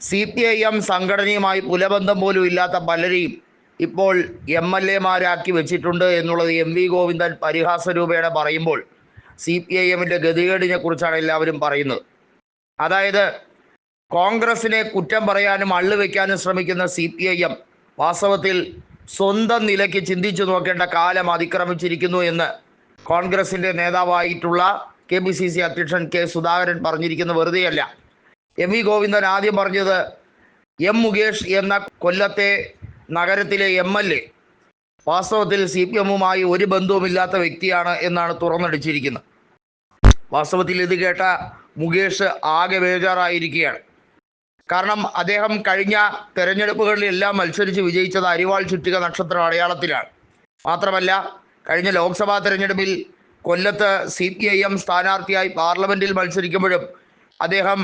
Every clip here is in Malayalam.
സി പി ഐ എം സംഘടനയുമായി പുലബന്ധം പോലും ഇല്ലാത്ത പലരെയും ഇപ്പോൾ എം എൽ എമാരാക്കി വെച്ചിട്ടുണ്ട് എന്നുള്ളത് എം വി ഗോവിന്ദൻ പരിഹാസ രൂപേണ പറയുമ്പോൾ സി പി ഐ എമ്മിന്റെ ഗതികേടിനെ കുറിച്ചാണ് എല്ലാവരും പറയുന്നത്. അതായത് കോൺഗ്രസിനെ കുറ്റം പറയാനും അള്ളു വയ്ക്കാനും ശ്രമിക്കുന്ന സി പി ഐ എം വാസ്തവത്തിൽ സ്വന്തം നിലയ്ക്ക് ചിന്തിച്ചു നോക്കേണ്ട കാലം അതിക്രമിച്ചിരിക്കുന്നു എന്ന് കോൺഗ്രസിന്റെ നേതാവായിട്ടുള്ള കെ പി സി സി അധ്യക്ഷൻ കെ സുധാകരൻ പറഞ്ഞിരിക്കുന്ന വെറുതെയല്ല. എം വി ഗോവിന്ദൻ ആദ്യം പറഞ്ഞത് എം മുകേഷ് എന്ന കൊല്ലത്തെ നഗരത്തിലെ എം എൽ എ. വാസ്തവത്തിൽ സി പി എമ്മുമായി ഒരു ബന്ധവുമില്ലാത്ത വ്യക്തിയാണ് എന്നാണ് തുറന്നടിച്ചിരിക്കുന്നത്. വാസ്തവത്തിൽ ഇത് കേട്ട മുകേഷ് ആകെ ബേജാറായിരിക്കുകയാണ്. കാരണം അദ്ദേഹം കഴിഞ്ഞ തെരഞ്ഞെടുപ്പുകളിലെല്ലാം മത്സരിച്ച് വിജയിച്ചത് അരിവാൾ ചുറ്റിക നക്ഷത്ര അടയാളത്തിലാണ്. മാത്രമല്ല കഴിഞ്ഞ ലോക്സഭാ തെരഞ്ഞെടുപ്പിൽ കൊല്ലത്ത് സി പി ഐ എം സ്ഥാനാർത്ഥിയായി പാർലമെന്റിൽ മത്സരിക്കുമ്പോഴും അദ്ദേഹം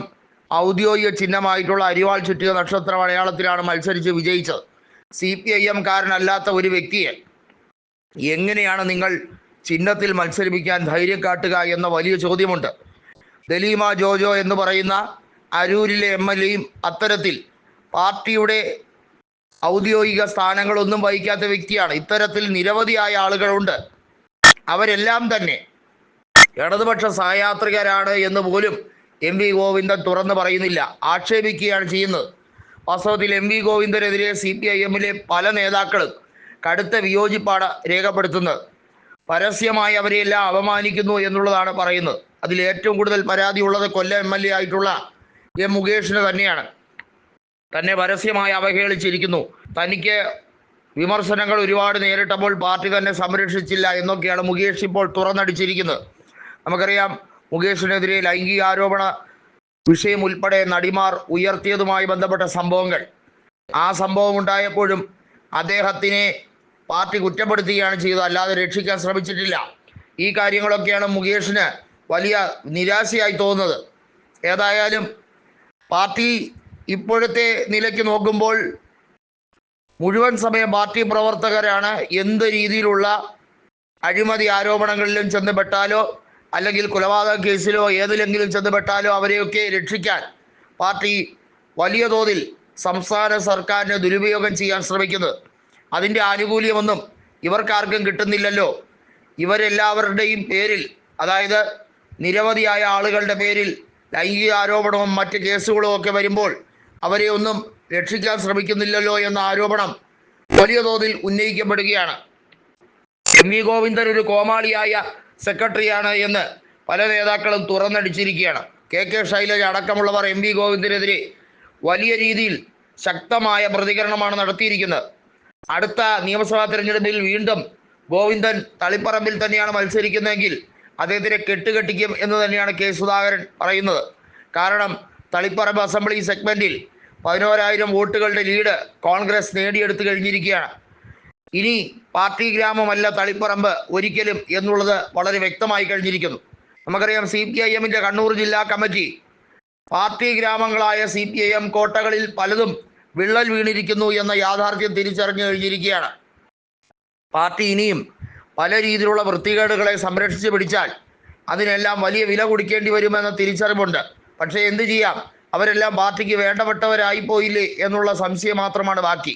ഔദ്യോഗിക ചിഹ്നമായിട്ടുള്ള അരിവാൾ ചുറ്റിയ നക്ഷത്ര അടയാളത്തിലാണ് മത്സരിച്ച് വിജയിച്ചത്. സി പി ഐ എം കാരനല്ലാത്ത ഒരു വ്യക്തിയെ എങ്ങനെയാണ് നിങ്ങൾ ചിഹ്നത്തിൽ മത്സരിപ്പിക്കാൻ ധൈര്യം കാട്ടുക എന്ന വലിയ ചോദ്യമുണ്ട്. ദലീമ ജോജോ എന്ന് പറയുന്ന അരൂരിലെ എം എൽ എയും അത്തരത്തിൽ പാർട്ടിയുടെ ഔദ്യോഗിക സ്ഥാനങ്ങളൊന്നും വഹിക്കാത്ത വ്യക്തിയാണ്. ഇത്തരത്തിൽ നിരവധിയായ ആളുകളുണ്ട്. അവരെല്ലാം തന്നെ ഇടതുപക്ഷ സഹയാത്രികരാണ് എന്ന് പോലും എം വി ഗോവിന്ദൻ തുറന്നു പറയുന്നില്ല. ആക്ഷേപിക്കുകയാണ് ചെയ്യുന്നത്. വാസ്തവത്തിൽ എം വി ഗോവിന്ദനെതിരെ സി പി ഐ എമ്മിലെ പല നേതാക്കളും കടുത്ത വിയോജിപ്പാണ് രേഖപ്പെടുത്തുന്നത്. പരസ്യമായി അവരെയെല്ലാം അപമാനിക്കുന്നു എന്നുള്ളതാണ് പറയുന്നത്. അതിൽ ഏറ്റവും കൂടുതൽ പരാതിയുള്ളത് കൊല്ലം എം എൽ എ ആയിട്ടുള്ള എം മുകേഷിന് തന്നെയാണ്. തന്നെ പരസ്യമായി അവഹേളിച്ചിരിക്കുന്നു. തനിക്ക് വിമർശനങ്ങൾ ഒരുപാട് നേരിട്ടപ്പോൾ പാർട്ടി തന്നെ സംരക്ഷിച്ചില്ല എന്നൊക്കെയാണ് മുകേഷ് ഇപ്പോൾ തുറന്നടിച്ചിരിക്കുന്നത്. നമുക്കറിയാം മുകേഷിനെതിരെ ലൈംഗിക ആരോപണ വിഷയം ഉൾപ്പെടെ നടിമാർ ഉയർത്തിയതുമായി ബന്ധപ്പെട്ട സംഭവങ്ങൾ. ആ സംഭവം ഉണ്ടായപ്പോഴും അദ്ദേഹത്തിനെ പാർട്ടി കുറ്റപ്പെടുത്തുകയാണ് ചെയ്തത്. അല്ലാതെ രക്ഷിക്കാൻ ശ്രമിച്ചിട്ടില്ല. ഈ കാര്യങ്ങളൊക്കെയാണ് മുകേഷിന് വലിയ നിരാശയായി തോന്നുന്നത്. ഏതായാലും പാർട്ടി ഇപ്പോഴത്തെ നിലയ്ക്ക് നോക്കുമ്പോൾ മുഴുവൻ സമയം പാർട്ടി പ്രവർത്തകരാണ്. എന്ത് രീതിയിലുള്ള അഴിമതി ആരോപണങ്ങളിലും ചെന്നപ്പെട്ടാലോ അല്ലെങ്കിൽ കൊലപാതക കേസിലോ ഏതിലെങ്കിലും ചെന്നപ്പെട്ടാലോ അവരെയൊക്കെ രക്ഷിക്കാൻ പാർട്ടി വലിയ തോതിൽ സംസ്ഥാന സർക്കാരിനെ ദുരുപയോഗം ചെയ്യാൻ ശ്രമിക്കുന്നത്. അതിന്റെ ആനുകൂല്യമൊന്നും ഇവർക്കാർക്കും കിട്ടുന്നില്ലല്ലോ. ഇവരെല്ലാവരുടെയും പേരിൽ അതായത് നിരവധിയായ ആളുകളുടെ പേരിൽ ലൈംഗിക ആരോപണവും മറ്റ് കേസുകളും ഒക്കെ വരുമ്പോൾ അവരെ ഒന്നും രക്ഷിക്കാൻ ശ്രമിക്കുന്നില്ലല്ലോ എന്ന ആരോപണം വലിയ തോതിൽ ഉന്നയിക്കപ്പെടുകയാണ്. എം വി ഗോവിന്ദൻ ഒരു കോമാളിയായ സെക്രട്ടറിയാണ് എന്ന് പല നേതാക്കളും തുറന്നടിച്ചിരിക്കുകയാണ്. കെ കെ ശൈലജ അടക്കമുള്ളവർ എം വി ഗോവിന്ദനെതിരെ വലിയ രീതിയിൽ ശക്തമായ പ്രതികരണമാണ് നടത്തിയിരിക്കുന്നത്. അടുത്ത നിയമസഭാ തെരഞ്ഞെടുപ്പിൽ വീണ്ടും ഗോവിന്ദൻ തളിപ്പറമ്പിൽ തന്നെയാണ് മത്സരിക്കുന്നതെങ്കിൽ അദ്ദേഹത്തിനെ കെട്ടുകെട്ടിക്കും എന്ന് തന്നെയാണ് കെ സുധാകരൻ പറയുന്നത്. കാരണം തളിപ്പറമ്പ് അസംബ്ലി സെഗ്മെന്റിൽ പതിനോരായിരം വോട്ടുകളുടെ ലീഡ് കോൺഗ്രസ് നേടിയെടുത്തു കഴിഞ്ഞിരിക്കുകയാണ്. ഇനി പാർട്ടി ഗ്രാമമല്ല തളിപ്പറമ്പ് ഒരിക്കലും എന്നുള്ളത് വളരെ വ്യക്തമായി കഴിഞ്ഞിരിക്കുന്നു. നമുക്കറിയാം സി പി ഐ എമ്മിന്റെ കണ്ണൂർ ജില്ലാ കമ്മിറ്റി പാർട്ടി ഗ്രാമങ്ങളായ സി പി ഐ എം കോട്ടകളിൽ പലതും വിള്ളൽ വീണിരിക്കുന്നു എന്ന യാഥാർത്ഥ്യം തിരിച്ചറിഞ്ഞു കഴിഞ്ഞിരിക്കുകയാണ്. പാർട്ടി ഇനിയും പല രീതിയിലുള്ള വൃത്തികേടുകളെ സംരക്ഷിച്ചു പിടിച്ചാൽ അതിനെല്ലാം വലിയ വില കൊടുക്കേണ്ടി വരുമെന്ന തിരിച്ചറിവുണ്ട്. പക്ഷേ എന്ത് ചെയ്യാം? അവരെല്ലാം പാർട്ടിക്ക് വേണ്ടപ്പെട്ടവരായി പോയില്ലേ എന്നുള്ള സംശയം മാത്രമാണ് ബാക്കി.